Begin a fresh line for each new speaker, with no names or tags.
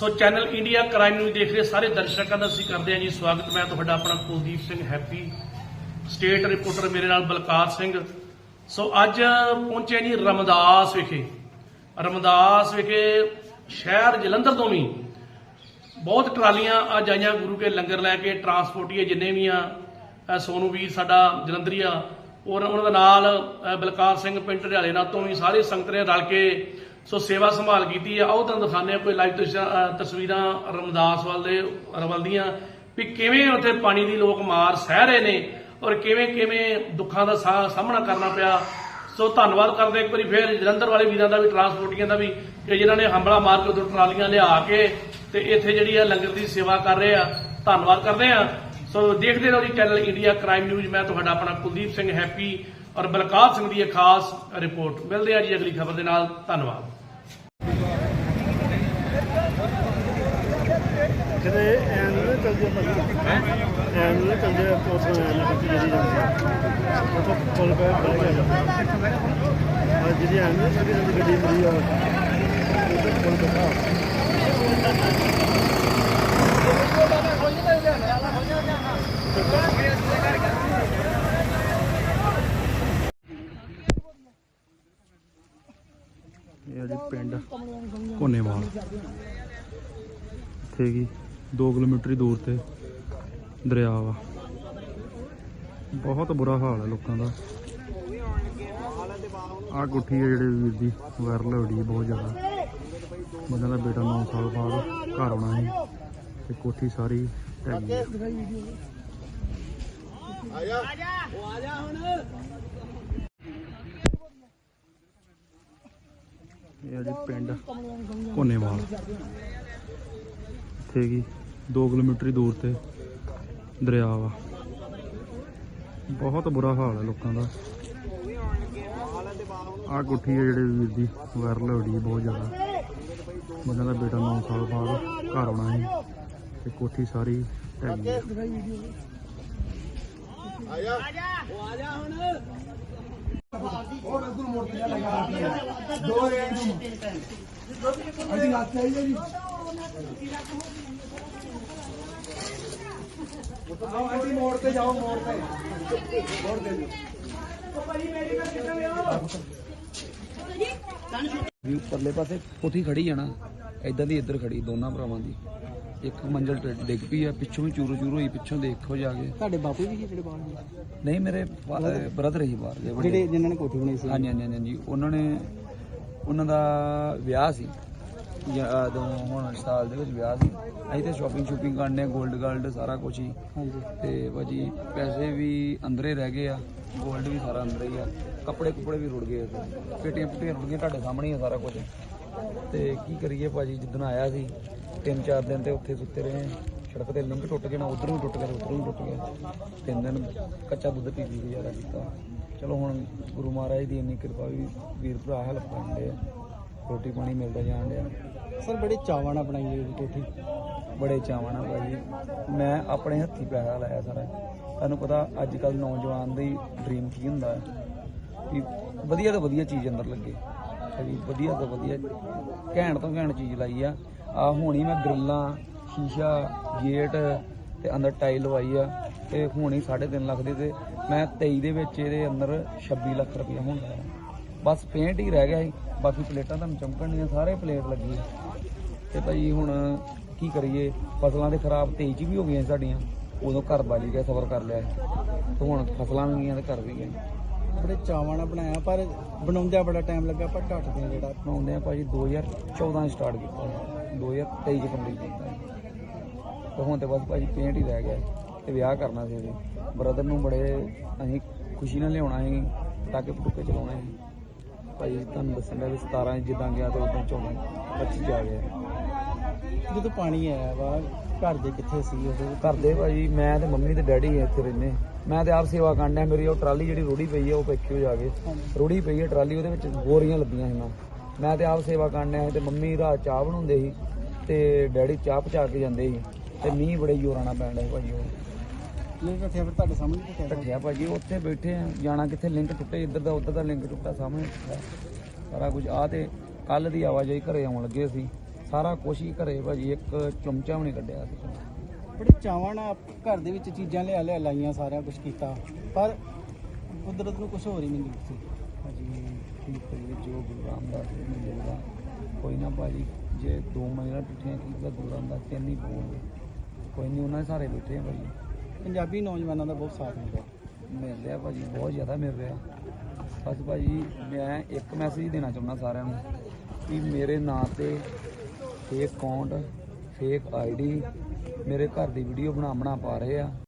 So channel India crime ਨੂੰ ਦੇਖ ਰਹੇ ਸਾਰੇ ਦਰਸ਼ਕਾਂ ਦਾ ਅਸੀਂ ਕਰਦੇ ਹਾਂ ਜੀ ਸਵਾਗਤ। ਮੈਂ ਤੁਹਾਡਾ ਆਪਣਾ Kuldeep Singh happy state reporter ਮੇਰੇ ਨਾਲ ਬਲਕਾਰ ਸਿੰਘ। ਸੋ ਅੱਜ ਪਹੁੰਚੇ ਜੀ ਰਮਦਾਸ ਵਿਖੇ। ਰਮਦਾਸ ਵਿਖੇ ਸ਼ਹਿਰ ਜਲੰਧਰ ਤੋਂ ਵੀ ਬਹੁਤ ਟਰਾਲੀਆਂ ਅੱਜ ਆਈਆਂ ਗੁਰੂ ਕੇ ਲੰਗਰ ਲੈ ਕੇ ਟਰਾਂਸਪੋਰਟੀਏ ਜਿੰਨੇ ਵੀ ਆ ਅ, ਸੋਨੂ ਵੀਰ ਸਾਡਾ ਜਲੰਧਰੀ ਆ। ਔਰ ਉਹਨਾਂ ਦੇ ਨਾਲ ਬਲਕਾਰ ਸਿੰਘ ਪਿੰਡ ਢਿਆਲੇ ਨਾਲ ਤੋਂ ਵੀ ਸਾਰੇ ਸੰਗਤ ਨੇ ਰਲ ਕੇ ਸੋ ਸੇਵਾ ਸੰਭਾਲ ਕੀਤੀ ਆ। ਆਓ ਤੁਹਾਨੂੰ ਦਿਖਾਉਂਦੇ ਆ ਕੋਈ ਲਾਈਵ ਤਸਵੀਰਾਂ ਰਮਦਾਸ ਵੱਲ ਰਵਲ ਦੀਆਂ ਵੀ ਕਿਵੇਂ ਉੱਥੇ ਪਾਣੀ ਦੀ ਲੋਕ ਮਾਰ ਸਹਿ ਰਹੇ ਨੇ ਔਰ ਕਿਵੇਂ ਕਿਵੇਂ ਦੁੱਖਾਂ ਦਾ ਸਾਹਮਣਾ ਕਰਨਾ ਪਿਆ। ਸੋ ਧੰਨਵਾਦ ਕਰਦੇ ਇੱਕ ਵਾਰੀ ਫੇਰ ਜਲੰਧਰ ਵਾਲੇ ਵੀਰਾਂ ਦਾ ਵੀ, ਟਰਾਂਸਪੋਰਟੀਆਂ ਦਾ ਵੀ ਕਿ ਜਿਨ੍ਹਾਂ ਨੇ ਹੰਬਲਾ ਮਾਰ ਕੇ ਉਦੋਂ ਟਰਾਲੀਆਂ ਲਿਆ ਕੇ ਤੇ ਇੱਥੇ ਜਿਹੜੀ ਆ ਲੰਗਰ ਦੀ ਸੇਵਾ ਕਰ ਰਹੇ ਆ। ਧੰਨਵਾਦ ਕਰਦੇ ਆ ਸੋ ਦੇਖਦੇ ਰਹੋ ਜੀ ਚੈਨਲ ਇੰਡੀਆ ਕ੍ਰਾਈਮ ਨਿਊਜ਼ ਮੈਂ ਤੁਹਾਡਾ ਆਪਣਾ ਕੁਲਦੀਪ ਸਿੰਘ, ਹੈਪੀ ਔਰ ਬਲਕਾਰ ਸਿੰਘ ਦੀ ਇਹ ਖਾਸ ਰਿਪੋਰਟ। ਮਿਲਦੇ ਆ ਜੀ ਅਗਲੀ ਖਬਰ ਦੇ ਨਾਲ। ਧੰਨਵਾਦ।
ਕਿਤੇ ਐਨ ਨੂੰ ਚੱਲ ਜੇ। ਭਾਜੀ ਐਨ ਨੂੰ ਚੱਲ ਜੇ ਉਸ ਨੂੰ ਐਨ ਨੂੰ ਜਿਹੜੀ ਜਾਂਦੀ ਉਹ ਤੋਂ ਪੁੱਲ ਪੈ ਬਹਿ ਗਿਆ ਜਿਹੜੀ ਐਨ ਨੂੰ ਚੱਲ ਜਾਂਦੀ ਗੱਡੀ ਮਰੀ ਆ ਉਹ ਤੋਂ ਪੁੱਲ ਇਹ ਆ ਜੀ ਪਿੰਡ ਕੋਨੇਵਾਲ ਇੱਥੇ ਕੀ 2 ਕਿਲੋਮੀਟਰ ਦੂਰ ਤੇ ਦਰਿਆ ਵਾ। ਬਹੁਤ ਬੁਰਾ ਹਾਲ ਹੈ ਲੋਕਾਂ ਦਾ। ਆ ਗੁੱਠੀ ਹੈ ਜਿਹੜੇ ਵੀਰ ਦੀ ਵਾਇਰਲ ਹੋ ਰਹੀ ਹੈ ਬਹੁਤ ਜ਼ਿਆਦਾ। ਉਹਨਾਂ ਦਾ ਬੇਟਾ 9 ਸਾਲ ਬਾਅਦ ਘਰ ਆਉਣਾ ਹੈ ਤੇ ਕੋਠੀ ਸਾਰੀ ਢਹਿ ਗਈ ਹੈ। ਇਹ ਆ ਜੀ ਪਿੰਡ ਕੋਨੇਵਾਲ ਇੱਥੇ ਕੀ 2 ਕਿਲੋਮੀਟਰ ਹੀ ਦੂਰ ਤੇ ਦਰਿਆ ਵਾ। ਬਹੁਤ ਬੁਰਾ ਹਾਲ ਹੈ ਲੋਕਾਂ ਦਾ। ਆ ਗੁੱਠੀ ਹੈ ਜਿਹੜੇ ਵੀਰ ਦੀ ਵਾਇਰਲ ਹੋ ਰਹੀ ਹੈ ਬਹੁਤ ਜ਼ਿਆਦਾ। ਉਹਨਾਂ ਦਾ ਬੇਟਾ 9 ਸਾਲ ਬਾਅਦ ਘਰ ਆਉਣਾ ਹੈ ਤੇ ਕੋਠੀ ਸਾਰੀ ਢਹਿ ਗਈ। ਹੈ।
ਵੀ ਪਰਲੇ ਪਾਸੇ ਕੋਠੀ ਖੜੀ ਆ ਨਾ ਇਦਾਂ ਦੀ ਇੱਧਰ ਖੜੀ ਦੋਨਾਂ ਭਰਾਵਾਂ ਦੀ। ਇੱਕ ਮੰਜ਼ਲ ਤੇ ਡਿੱਗ ਪਈ ਆ ਪਿੱਛੋਂ ਵੀ ਚੂਰੋ ਚੂਰੋ ਹੋਈ ਪਿੱਛੋਂ ਦੇਖੋ ਜਾ ਕੇ।
ਤੁਹਾਡੇ ਬਾਪੂ ਜੀ ਸੀ ਜਿਹੜੇ ਬਾਹਰ?
ਨਹੀਂ ਮੇਰੇ ਬ੍ਰਦਰ ਹੀ ਬਾਹਰ
ਜਿਹੜੇ ਜਿਨ੍ਹਾਂ ਨੇ ਕੋਠੀ ਬਣਾਈ ਸੀ।
ਹਾਂਜੀ ਹਾਂਜੀ ਹਾਂਜੀ। ਉਹਨਾਂ ਨੇ ਉਹਨਾਂ ਦਾ ਵਿਆਹ ਸੀ। ਜਦੋਂ ਹੁਣ ਸਾਲ ਦੇ ਵਿੱਚ ਵਿਆਹ ਸੀ। ਅਸੀਂ ਤੇ ਸ਼ਾਪਿੰਗ ਸ਼ੂਪਿੰਗ ਕਰਨੇ 골ਡ ਗਾਲਡ ਸਾਰਾ ਕੁਝ ਹੀ।
ਹਾਂਜੀ।
ਤੇ ਭਾਜੀ ਪੈਸੇ ਵੀ ਅੰਦਰੇ ਰਹਿ ਗਏ ਆ। 골ਡ ਵੀ ਸਾਰਾ ਅੰਦਰ ਹੀ ਆ। ਕੱਪੜੇ ਕੁਪੜੇ ਵੀ ਰੁੜ ਗਏ। ਪੇਟੀਆਂ ਪੁੱਟੀਆਂ ਰੁੜ ਗਈਆਂ ਤੁਹਾਡੇ ਸਾਹਮਣੇ ਹੀ ਆ ਸਾਰਾ ਕੁਝ ਤੇ ਕੀ ਕਰੀਏ ਭਾਜੀ ਜਿੱਦਣ ਆਇਆ ਸੀ ਤਿੰਨ ਚਾਰ ਦਿਨ ਤੇ ਉੱਥੇ ਸੁੱਤੇ ਰਹੇ। ਸੜਕ ਤੇ ਲਿੰਕ ਟੁੱਟ ਗਿਆ ਨਾ ਉਧਰੋਂ ਵੀ ਟੁੱਟ ਗਿਆ ਉਧਰੋਂ ਵੀ ਟੁੱਟ ਗਿਆ। ਤਿੰਨ ਦਿਨ ਕੱਚਾ ਦੁੱਧ ਪੀ ਪੀ ਗੁਜ਼ਾਰਾ ਕੀਤਾ। ਚਲੋ ਹੁਣ ਗੁਰੂ ਮਹਾਰਾਜ ਦੀ ਇੰਨੀ ਕਿਰਪਾ ਵੀ ਵੀਰ ਭਰਾ ਹੈਲਪ ਕਰਦੇ ਆ ਰੋਟੀ ਪਾਣੀ ਮਿਲਦਾ ਜਾਣ ਡਿਆ।
ਸਰ ਬੜੇ ਚਾਵਾਂ ਨਾਲ ਬਣਾਈ ਹੋਈ ਕੋਠੀ
ਬੜੇ ਚਾਵਾਂ ਨਾਲ ਭਾਜੀ ਮੈਂ ਆਪਣੇ ਹੱਥੀ ਪੈਸਾ ਲਾਇਆ ਸਾਰਾ। ਤੁਹਾਨੂੰ ਪਤਾ ਅੱਜ ਕੱਲ ਨੌਜਵਾਨ ਦੀ ਡ੍ਰੀਮ ਕੀ ਹੁੰਦਾ ਹੈ? ਵੀ ਵਧੀਆ ਤੋਂ ਵਧੀਆ ਚੀਜ਼ ਅੰਦਰ ਲੱਗੇ। ਭਾਜੀ ਵਧੀਆ ਤੋਂ ਵਧੀਆ ਘੈਂਟ ਤੋਂ ਘੈਂਟ ਚੀਜ਼ ਲਾਈ ਆ। ਆ ਹੁਣੀ ਮੈਂ ਗ੍ਰਿਲਾਂ ਸ਼ੀਸ਼ਾ ਗੇਟ ਤੇ ਅੰਦਰ ਟਾਈਲ ਲਵਾਈ ਆ। ਤੇ ਹੁਣੀ 3.5 ਲੱਖ ਦੀ ਤੇ ਮੈਂ 23 ਦੇ ਵਿੱਚ ਇਹਦੇ ਅੰਦਰ 26 ਲੱਖ ਰੁਪਇਆ ਹੁਣ ਲਾਇਆ ਬਸ ਪੇਂਟ ਹੀ ਰਹਿ ਗਿਆ ਸੀ। ਬਾਕੀ ਪਲੇਟਾਂ ਤੁਹਾਨੂੰ ਚਮਕਣ ਦੀਆਂ ਸਾਰੇ ਪਲੇਟ ਲੱਗੀ। ਤੇ ਭਾਈ ਹੁਣ ਕੀ ਕਰੀਏ? ਫਸਲਾਂ ਦੇ ਖਰਾਬ ਤੇਜ਼ ਵੀ ਹੋ ਗਈਆਂ ਸਾਡੀਆਂ। ਉਦੋਂ ਘਰ ਬਾਜੀ ਗਿਆ ਸਬਰ ਕਰ ਲਿਆ ਤੇ ਹੁਣ ਫਸਲਾਂ ਵੀ ਗਈਆਂ ਤੇ ਘਰ ਵੀ ਗਏ
ਬੜੇ ਚਾਵਾਂ ਨਾਲ ਬਣਾਇਆ ਪਰ ਬਣਾਉਂਦਿਆਂ ਬੜਾ ਟਾਈਮ ਲੱਗਾ ਪਰ ਢੱਟਦੇ ਜਿਹੜਾ।
ਬਣਾਉਂਦੇ ਆ ਭਾਜੀ 2014 ਚ ਸਟਾਰਟ ਕੀਤਾ। 2023 ਚ ਕੰਪਲੀਟ ਕੀਤਾ। ਤੇ ਹੁਣ ਤੇ ਬਸ ਭਾਜੀ ਪੇਂਟ ਹੀ ਰਹਿ ਗਿਆ। ਤੇ ਵਿਆਹ ਕਰਨਾ ਸੀ ਅਸੀਂ। ਬ੍ਰਦਰ ਨੂੰ ਬੜੇ ਅਸੀਂ ਖੁਸ਼ੀ ਨਾਲ ਲਿਆਉਣਾ ਸੀ ਪਟਾਕੇ ਪਟੂਕੇ ਚਲਾਉਣੇ ਸੀ। ਭਾਈ ਤੁਹਾਨੂੰ ਦੱਸਣ ਦਾ ਵੀ 17 ਚ ਜਿੱਦਾਂ ਗਿਆ ਤੇ ਉਦੋਂ 14 25 ਚ ਆ ਗਿਆ।
ਜਦੋਂ ਪਾਣੀ ਆਇਆ ਵਾ ਘਰ ਦੇ ਕਿੱਥੇ ਸੀ ਉਦੋਂ
ਘਰ ਦੇ ਭਾਜੀ ਮੈਂ ਤੇ ਮੰਮੀ ਤੇ ਡੈਡੀ ਇੱਥੇ ਰਹਿੰਦੇ। ਮੈਂ ਤੇ ਆਪ ਸੇਵਾ ਕਰਨ ਮੇਰੀ ਉਹ ਟਰਾਲੀ ਜਿਹੜੀ ਰੋੜੀ ਪਈ ਹੈ ਉਹ ਪੇਖਿਓ ਜਾ ਕੇ। ਰੋੜੀ ਪਈ ਹੈ ਟਰਾਲੀ ਉਹਦੇ ਵਿੱਚ ਬੋਰੀਆਂ ਲੱਦੀਆਂ ਸੀ ਮੈਂ ਤੇ ਆਪ ਸੇਵਾ ਕਰਨ ਤੇ ਮੰਮੀ ਰਾਤ ਚਾਹ ਬਣਾਉਂਦੇ ਸੀ ਤੇ ਡੈਡੀ ਚਾਹ ਪਚਾ ਕੇ ਜਾਂਦੇ ਸੀ ਤੇ ਮੀਂਹ ਬੜੇ ਜ਼ੋਰਾਂ ਨਾਲ ਪੈਣ ਸੀ ਭਾਜੀ ਉਹ।
ਲਿੰਕ ਇੱਥੇ ਫਿਰ ਤੁਹਾਡੇ ਸਾਹਮਣੇ
ਢੱਕਿਆ ਭਾਜੀ ਉੱਥੇ ਬੈਠੇ ਆ। ਜਾਣਾ ਕਿੱਥੇ? ਲਿੰਕ ਟੁੱਟੇ ਇੱਧਰ ਦਾ ਉੱਧਰ ਦਾ ਲਿੰਕ ਟੁੱਟਾ ਸਾਹਮਣੇ। ਟੁੱਟਾ। ਸਾਰਾ ਕੁਝ। ਆ ਤੇ ਕੱਲ ਦੀ ਆਵਾਜਾਈ ਘਰੇ ਆਉਣ ਲੱਗੇ ਸੀ। ਸਾਰਾ ਕੁਛ ਹੀ ਘਰੇ ਭਾਜੀ ਇੱਕ ਚਮਚਾ ਵੀ ਨਹੀਂ ਕੱਢਿਆ ਸੀ।
ਬੜੇ ਚਾਵਾਂ ਨਾਲ ਘਰ ਦੇ ਵਿੱਚ ਚੀਜ਼ਾਂ ਲਿਆ ਲਿਆ ਲਾਈਆਂ ਸਾਰਾ ਕੁਝ ਕੀਤਾ। ਪਰ ਕੁਦਰਤ ਨੂੰ ਕੁਝ ਹੋਰ ਹੀ ਮਿਲੀ ਸੀ
ਭਾਜੀ ਕੀ ਕਰੀਏ ਜੋ ਗੁਰੂ ਰਾਮਦਾਸ ਜੀ ਨੂੰ ਮਿਲਦਾ ਕੋਈ ਨਾ ਭਾਜੀ ਜੇ ਦੋ ਮਹੀਨਾ ਟੁੱਟੀਆਂ ਕੀ ਪਤਾ ਗੁਰੂ ਰਾਮਦਾਸ ਤਿੰਨ ਹੀ ਬੋਲਦੇ ਕੋਈ ਨਹੀਂ ਉਹਨਾਂ ਦੇ ਸਾਰੇ ਬੈਠੇ ਆ ਭਾਜੀ।
ਪੰਜਾਬੀ ਨੌਜਵਾਨਾਂ ਦਾ ਬਹੁਤ ਸਾਥ ਮਿਲਿਆ।
ਮਿਲ ਰਿਹਾ ਭਾਜੀ, ਬਹੁਤ ਜ਼ਿਆਦਾ ਮਿਲ ਰਿਹਾ। ਬਸ ਭਾਜੀ, ਮੈਂ ਇੱਕ ਮੈਸੇਜ ਦੇਣਾ ਚਾਹੁੰਦਾ ਸਾਰਿਆਂ ਨੂੰ ਕਿ ਮੇਰੇ ਨਾਂ ਤੇ ਫੇਕ ਅਕਾਊਂਟ ਫੇਕ ਆਈਡੀ ਮੇਰੇ ਘਰ ਦੀ ਵੀਡੀਓ ਬਣਾ ਬਣਾ ਪਾ ਰਹੇ ਆ।